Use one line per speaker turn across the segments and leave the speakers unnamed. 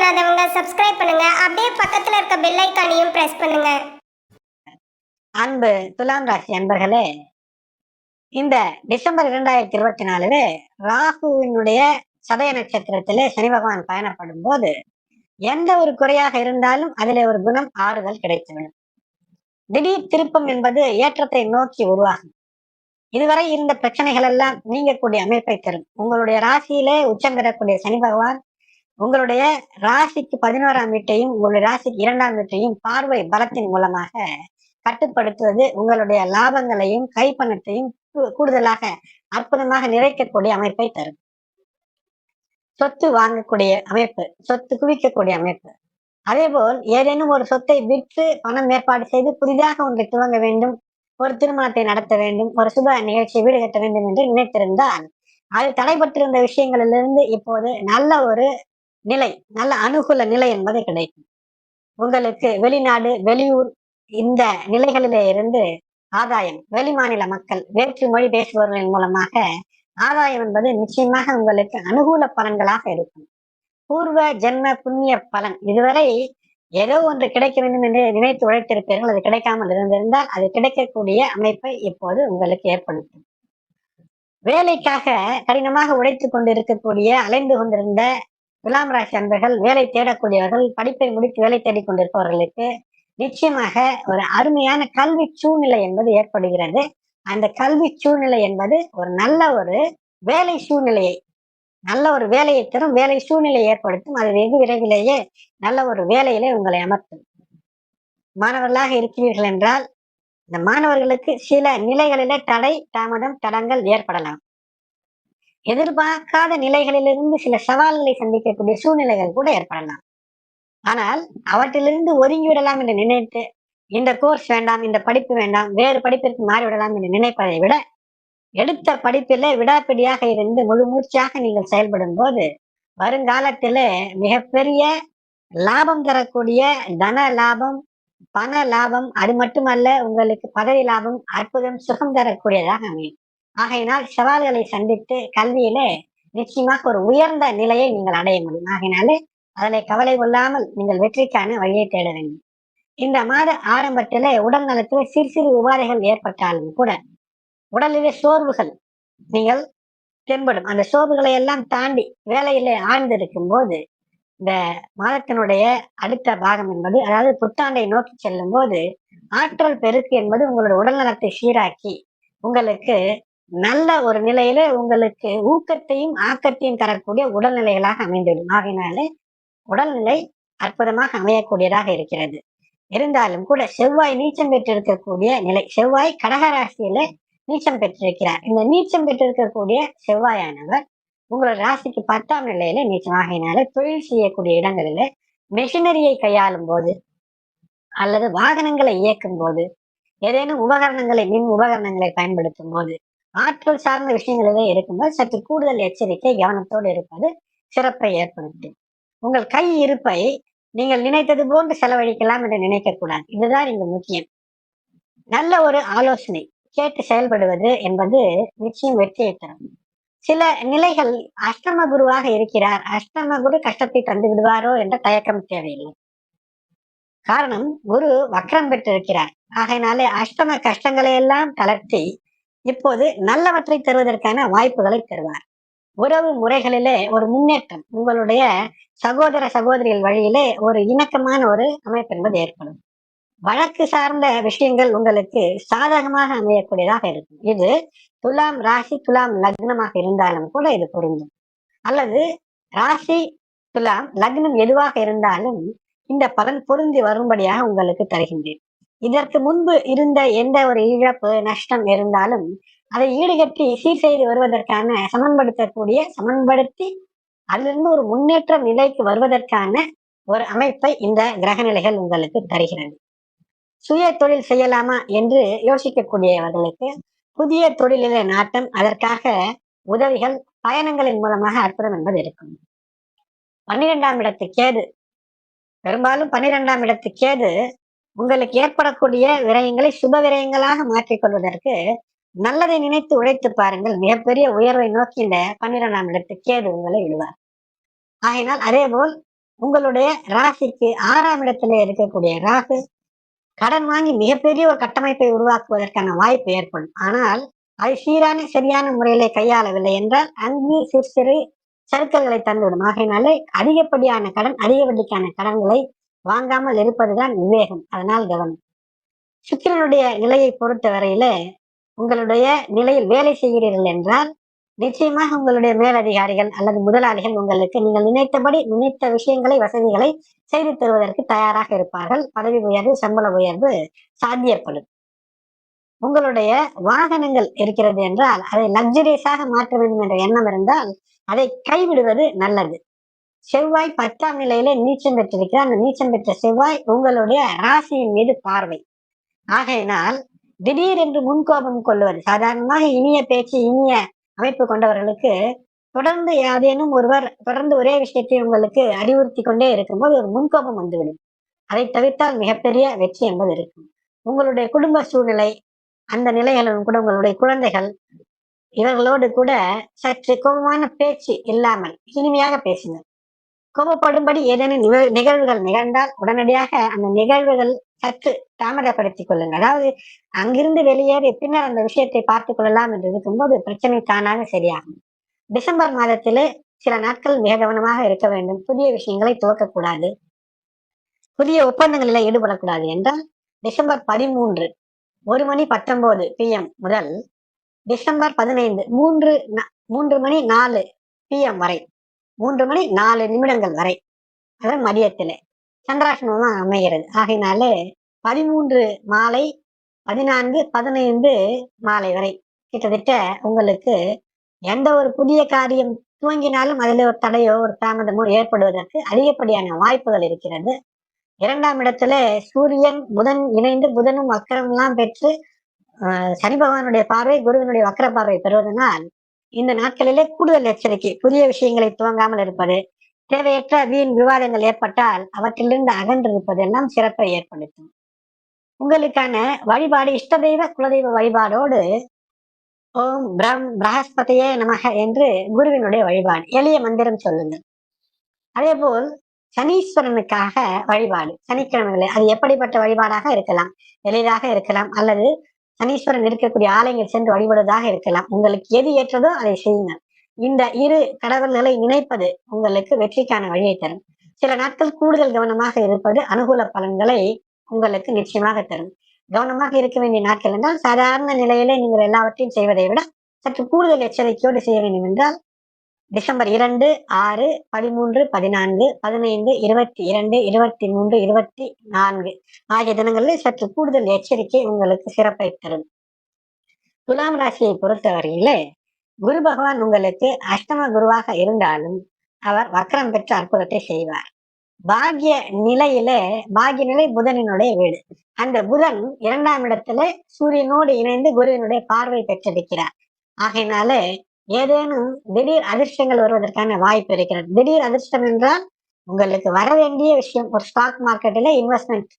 பண்ணாதவங்க சப்ஸ்கிரைப் பண்ணுங்க. அப்படியே பக்கத்துல இருக்க பெல் ஐக்கானையும் பிரஸ் பண்ணுங்க.
அன்பு துலாம் ராசி அன்பர்களே இந்த டிசம்பர் இரண்டாயிரத்தி இருபத்தி நாலுல ராகுவினுடைய சதய நட்சத்திரத்திலே சனி பகவான் பயணப்படும் போது எந்த ஒரு குறையாக இருந்தாலும் அதிலே ஒரு குணம் ஆறுதல் கிடைத்துவிடும். திடீர் திருப்பம் என்பது ஏற்றத்தை நோக்கி உருவாகும். இதுவரை இருந்த பிரச்சனைகள் எல்லாம் நீங்கக்கூடிய அமைப்பை தரும். உங்களுடைய ராசியிலே உச்சம் பெறக்கூடிய சனி பகவான் உங்களுடைய ராசிக்கு பதினோராம் வீட்டையும் உங்களுடைய ராசிக்கு இரண்டாம் வீட்டையும் பார்வை பலத்தின் மூலமாக கட்டுப்படுத்துவது உங்களுடைய லாபங்களையும் கைப்பணத்தையும் கூடுதலாக அற்புதமாக நிறைக்கக்கூடிய அமைப்பை தரும். சொத்து வாங்கக்கூடிய அமைப்பு சொத்து குவிக்கக்கூடிய அமைப்பு. அதேபோல் ஏதேனும் ஒரு சொத்தை விற்று பணம் ஏற்பாடு செய்து புதிதாக ஒன்றை துவங்க வேண்டும் ஒரு திருமணத்தை நடத்த வேண்டும் ஒரு சுப நிகழ்ச்சியை வீடு கட்ட வேண்டும் என்று நினைத்திருந்தால் அது தடைபட்டிருந்த விஷயங்களிலிருந்து இப்போது நல்ல ஒரு நிலை நல்ல அனுகூல நிலை என்பது கிடைக்கும். உங்களுக்கு வெளிநாடு வெளியூர் இந்த நிலைகளிலே இருந்து ஆதாயம் வெளிமாநில மக்கள் வேற்று மொழி பேசுபவர்களின் மூலமாக ஆதாயம் என்பது நிச்சயமாக உங்களுக்கு அனுகூல பலன்களாக இருக்கும். பூர்வ ஜென்ம புண்ணிய பலன். இதுவரை ஏதோ ஒன்று கிடைக்க வேண்டும் என்று நினைத்து உழைத்திருப்பீர்கள். அது கிடைக்காமல் இருந்திருந்தால் அது கிடைக்கக்கூடிய அமைப்பை இப்போது உங்களுக்கு ஏற்படுத்தும். வேலைக்காக கடினமாக உழைத்துக் கொண்டிருக்கக்கூடிய அலைந்து கொண்டிருந்த துலாம் ராசி அன்பர்கள் வேலை தேடக்கூடியவர்கள் படிப்பை முடித்து வேலை தேடிக் கொண்டிருப்பவர்களுக்கு நிச்சயமாக ஒரு அருமையான கல்வி சூழ்நிலை என்பது ஏற்படுகிறது. அந்த கல்வி சூழ்நிலை என்பது ஒரு நல்ல ஒரு வேலை சூழ்நிலையை நல்ல ஒரு வேலையை தரும் வேலை சூழ்நிலையை ஏற்படுத்தும். அது வெகு விரைவிலேயே நல்ல ஒரு வேலையிலே உங்களை அமர்த்தும். மாணவர்களாக இருக்கிறீர்கள் என்றால் இந்த மாணவர்களுக்கு சில நிலைகளிலே தடை தாமதம் தடங்கள் ஏற்படலாம். எதிர்பார்க்காத நிலைகளிலிருந்து சில சவால்களை சந்திக்கக்கூடிய சூழ்நிலைகள் கூட ஏற்படலாம். ஆனால் அவற்றிலிருந்து ஒதுங்கி விடலாம் என்று நினைத்து இந்த கோர்ஸ் வேண்டாம் இந்த படிப்பு வேண்டாம் வேறு படிப்பிற்கு மாறிவிடலாம் என்று நினைப்பதை விட எடுத்த படிப்பிலே விடாப்பிடியாக இருந்து முழு மூச்சாக நீங்கள் செயல்படும் போது வருங்காலத்திலே மிகப்பெரிய லாபம் தரக்கூடிய தன லாபம் பண லாபம் அது மட்டுமல்ல உங்களுக்கு பதவி லாபம் அற்புதம் சுகம் தரக்கூடியதாக அமையும். ஆகையினால் சவால்களை சந்தித்து கல்வியிலே நிச்சயமாக ஒரு உயர்ந்த நிலையை நீங்கள் அடைய முடியும். ஆகையினாலே அதனை கவலை கொள்ளாமல் நீங்கள் வெற்றிக்கான வழியை தேட வேண்டும். இந்த மாத ஆரம்பத்திலே உடல் நலத்திலே சிறு சிறு உபாதைகள் ஏற்பட்டாலும் கூட உடலிலே சோர்வுகள் நீங்கள் தென்படும். அந்த சோர்வுகளை எல்லாம் தாண்டி வேலையிலே ஆழ்ந்திருக்கும் போது இந்த மாதத்தினுடைய அடுத்த பாகம் என்பது அதாவது புத்தாண்டை நோக்கி செல்லும் போது ஆற்றல் பெருக்கு என்பது உங்களுடைய உடல் நலத்தை சீராக்கி உங்களுக்கு நல்ல ஒரு நிலையில உங்களுக்கு ஊக்கத்தையும் ஆக்கத்தையும் தரக்கூடிய உடல்நிலைகளாக அமைந்துவிடும். ஆகையினாலே உடல்நிலை அற்புதமாக அமையக்கூடியதாக இருக்கிறது. இருந்தாலும் கூட செவ்வாய் நீச்சம் பெற்றிருக்கக்கூடிய நிலை செவ்வாய் கடகராசியில நீச்சம் பெற்றிருக்கிறார். இந்த நீச்சம் பெற்றிருக்கக்கூடிய செவ்வாயானவர் உங்களோட ராசிக்கு பத்தாம் நிலையில நீச்சமாகினால தொழில் செய்யக்கூடிய இடங்களில மெஷினரியை கையாளும் போது அல்லது வாகனங்களை இயக்கும் போது ஏதேனும் உபகரணங்களை மின் உபகரணங்களை பயன்படுத்தும் போது ஆற்றல் சார்ந்த விஷயங்களிலே இருக்கும்போது சற்று கூடுதல் எச்சரிக்கை கவனத்தோடு இருப்பது சிறப்பை ஏற்படுத்தும் உங்கள் கை இருப்பை நீங்கள் நினைத்தது போன்று செலவழிக்கலாம் என்று நினைக்க கூடாது. இதுதான் இங்கு முக்கியம். நல்ல ஒரு ஆலோசனை கேட்டு செயல்படுவது என்பது நிச்சயம் வெற்றியை தரும். சில நிலைகள் அஷ்டம குருவாக இருக்கிறார். அஷ்டம குரு கஷ்டத்தை தந்து விடுவாரோ என்ற தயக்கம் தேவையில்லை. காரணம் குரு வக்ரம் பெற்றிருக்கிறார். ஆகையினாலே அஷ்டம கஷ்டங்களை எல்லாம் தளர்த்தி இப்போது நல்லவற்றை தருவதற்கான வாய்ப்புகளை தருவார். உறவு முறைகளிலே ஒரு முன்னேற்றம் உங்களுடைய சகோதர சகோதரிகள் வழியிலே ஒரு இணக்கமான ஒரு அமைப்பு என்பது ஏற்படும். வழக்கு சார்ந்த விஷயங்கள் உங்களுக்கு சாதகமாக அமையக்கூடியதாக இருக்கும். இது துலாம் ராசி துலாம் லக்னமாக இருந்தாலும் கூட இது பொருந்தும். அல்லது ராசி துலாம் லக்னம் எதுவாக இருந்தாலும் இந்த பலன் பொருந்தி வரும்படியாக உங்களுக்கு தருகின்றேன். இதற்கு முன்பு இருந்த எந்த ஒரு இழப்பு நஷ்டம் இருந்தாலும் அதை ஈடுகட்டி சீர் செய்து வருவதற்கான சமன்படுத்தக்கூடிய சமன்படுத்தி அதிலிருந்து ஒரு முன்னேற்ற நிலைக்கு வருவதற்கான ஒரு அமைப்பை இந்த கிரக நிலைகள் உங்களுக்கு தருகிறது. சுய தொழில் செய்யலாமா என்று யோசிக்கக்கூடியவர்களுக்கு புதிய தொழிலில நாட்டம் அதற்காக உதவிகள் பயணங்களின் மூலமாக அற்புதம் என்பது இருக்கும். பன்னிரெண்டாம் இடத்து கேது. பெரும்பாலும் பன்னிரெண்டாம் இடத்து கேது உங்களுக்கு ஏற்படக்கூடிய விரயங்களை சுப விரயங்களாக மாற்றிக்கொள்வதற்கு நல்லதை நினைத்து உழைத்து பாருங்கள். மிகப்பெரிய உயர்வை நோக்கி இந்த பன்னிரெண்டாம் இடத்து கேது உங்களை விழுவார் ஆகையினால் அதே போல் உங்களுடைய ராசிக்கு ஆறாம் இடத்துல இருக்கக்கூடிய ராகு கடன் வாங்கி மிகப்பெரிய ஒரு கட்டமைப்பை உருவாக்குவதற்கான வாய்ப்பு ஏற்படும். ஆனால் அது சீரான சரியான முறையிலே கையாளவில்லை என்றால் அங்கே சிறு சிறு சருக்கல்களை தந்துவிடும். ஆகையினாலே அதிகப்படியான கடன் அதிகப்படிக்கான கடன்களை வாங்காமல் இருப்பதுதான் விவேகம். அதனால் கவனம். சுக்கிரனுடைய நிலையை பொறுத்த வரையில உங்களுடைய நிலையில் வேலை செய்கிறீர்கள் என்றால் நிச்சயமாக உங்களுடைய மேலதிகாரிகள் அல்லது முதலாளிகள் உங்களுக்கு நீங்கள் நினைத்தபடி நினைத்த விஷயங்களை வசதிகளை செய்து தருவதற்கு தயாராக இருப்பார்கள். பதவி உயர்வு சம்பள உயர்வு சாத்தியப்படும். உங்களுடைய வாகனங்கள் இருக்கிறது என்றால் அதை லக்ஸரியஸாக மாற்ற வேண்டும் என்ற எண்ணம் இருந்தால் அதை கைவிடுவது நல்லது. செவ்வாய் பத்தாம் நிலையில நீச்சம் பெற்றிருக்கிறார். அந்த நீச்சம் பெற்ற செவ்வாய் உங்களுடைய ராசியின் மீது பார்வை. ஆகையினால் திடீரென்று முன்கோபம் கொள்வது சாதாரணமாக இனிய பேச்சு இனிய அமைப்பு கொண்டவர்களுக்கு தொடர்ந்து யாதேனும் ஒருவர் தொடர்ந்து ஒரே விஷயத்தை உங்களுக்கு அறிவுறுத்தி கொண்டே இருக்கும்போது ஒரு முன்கோபம் வந்துவிடும். அதை தவிர்த்தால் மிகப்பெரிய வெற்றி என்பது இருக்கும். உங்களுடைய குடும்ப சூழ்நிலை அந்த நிலைகளும் கூட உங்களுடைய குழந்தைகள் இவர்களோடு கூட சற்று கோபமான பேச்சு இல்லாமல் இனிமையாக பேசுங்கள். கோபப்படும்படி ஏதேனும் நிகழ்- நிகழ்வுகள் நிகழ்ந்தால் உடனடியாக அந்த நிகழ்வுகள் சற்று தாமதப்படுத்திக் கொள்ளுங்கள். அதாவது அங்கிருந்து வெளியேறி பின்னர் அந்த விஷயத்தை பார்த்துக் கொள்ளலாம் என்று இருக்கும்போது பிரச்சனை தானாக சரியாகும். டிசம்பர் மாதத்திலே சில நாட்கள் மிக கவனமாக இருக்க வேண்டும். புதிய விஷயங்களை துவக்கக்கூடாது. புதிய ஒப்பந்தங்களில் ஈடுபடக்கூடாது என்றால் டிசம்பர் பதிமூன்று ஒரு மணி பத்தொன்பது பிஎம் முதல் டிசம்பர் பதினைந்து மூன்று மூன்று மணி நாலு பிஎம் வரை மூன்று மணி நாலு நிமிடங்கள் வரை. அதாவது மதியத்தில். சந்திராசனமா அமைகிறது. ஆகையினாலே பதிமூன்று மாலை பதினான்கு பதினைந்து மாலை வரை கிட்டத்தட்ட உங்களுக்கு எந்த ஒரு புதிய காரியம் துவங்கினாலும் அதில் ஒரு தடையோ ஒரு தாமதமோ ஏற்படுவதற்கு அதிகப்படியான வாய்ப்புகள் இருக்கிறது. இரண்டாம் இடத்துல சூரியன் புதன் இணைந்து புதனும் வக்கரம்லாம் பெற்று ஆஹ், சனி பகவானுடைய பார்வை குருவினுடைய வக்கர பார்வை பெறுவதனால் இந்த நாட்களிலே கூடுதல் எச்சரிக்கை புதிய விஷயங்களை துவங்காமல் இருப்பது தேவையற்ற வீண் விவாதங்கள் ஏற்பட்டால் அவற்றிலிருந்து அகன்றிருப்பது எல்லாம் சிறப்பை ஏற்படுத்தும். உங்களுக்கான வழிபாடு இஷ்ட தெய்வ குலதெய்வ வழிபாடோடு ஓம் பிரம் பிரகஸ்பதியே நமக என்று குருவினுடைய வழிபாடு எளிய மந்திரம் சொல்லுங்கள். அதே போல் சனீஸ்வரனுக்காக வழிபாடு சனிக்கிழமைகளை அது எப்படிப்பட்ட வழிபாடாக இருக்கலாம் எளிதாக இருக்கலாம் அல்லது சனீஸ்வரன் இருக்கக்கூடிய ஆலயங்கள் சென்று வழிபடுவதாக இருக்கலாம். உங்களுக்கு எது ஏற்றதோ அதை செய்யுங்கள். இந்த இரு கடவுள்களை இணைப்பது உங்களுக்கு வெற்றிக்கான வழியை தரும். சில நாட்கள் கூடுதல் கவனமாக இருப்பது அனுகூல பலன்களை உங்களுக்கு நிச்சயமாக தரும். கவனமாக இருக்க வேண்டிய நாட்கள் என்றால் சாதாரண நிலையிலே நீங்கள் எல்லாவற்றையும் செய்வதை விட சற்று கூடுதல் எச்சரிக்கையோடு செய்ய வேண்டும் என்றால் டிசம்பர் இரண்டு ஆறு பதிமூன்று பதினான்கு பதினைந்து இருபத்தி இரண்டு இருபத்தி மூன்று இருபத்தி நான்கு ஆகிய தினங்களில் சற்று கூடுதல் எச்சரிக்கை உங்களுக்கு சிறப்பை தரும். துலாம் ராசியை பொறுத்தவரையிலே குரு பகவான் உங்களுக்கு அஷ்டம குருவாக இருந்தாலும் அவர் வக்கரம் பெற்ற அற்புதத்தை செய்வார். பாகிய நிலையில பாகிய நிலை புதனினுடைய வீடு. அந்த புதன் இரண்டாம் இடத்துல சூரியனோடு இணைந்து குருவினுடைய பார்வை பெற்றிருக்கிறார். ஆகையினால ஏதேனும் திடீர் அதிர்ஷ்டங்கள் வருவதற்கான வாய்ப்பு இருக்கிறது. திடீர் அதிர்ஷ்டம் என்றால் உங்களுக்கு வர வேண்டிய விஷயம் ஒரு ஸ்டாக் மார்க்கெட்டில் இன்வெஸ்ட்மெண்ட்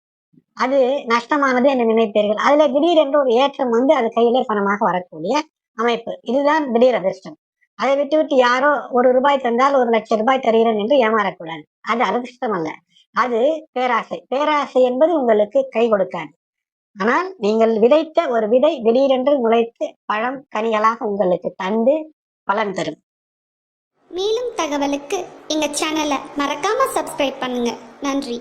அது நஷ்டமானது என்று நினைப்பீர்கள். அதுல திடீரென்று ஒரு ஏற்றம் வந்து அது கையிலே பணமாக வரக்கூடிய அமைப்பு. இதுதான் திடீர் அதிர்ஷ்டம். அதை விட்டு விட்டு யாரோ ஒரு ரூபாய் தந்தால் ஒரு லட்சம் ரூபாய் தருகிறேன் என்று ஏமாறக்கூடாது. அது அதிர்ஷ்டம் அல்ல. அது பேராசை. பேராசை என்பது உங்களுக்கு கை கொடுக்காது. ஆனால் நீங்கள் விதைத்த ஒரு விதை திடீரென்று முளைத்து பழம் கனிகளாக உங்களுக்கு தந்து பலன் தரும்.
மேலும் தகவலுக்கு எங்க சேனலை மறக்காம சப்ஸ்கிரைப் பண்ணுங்க. நன்றி.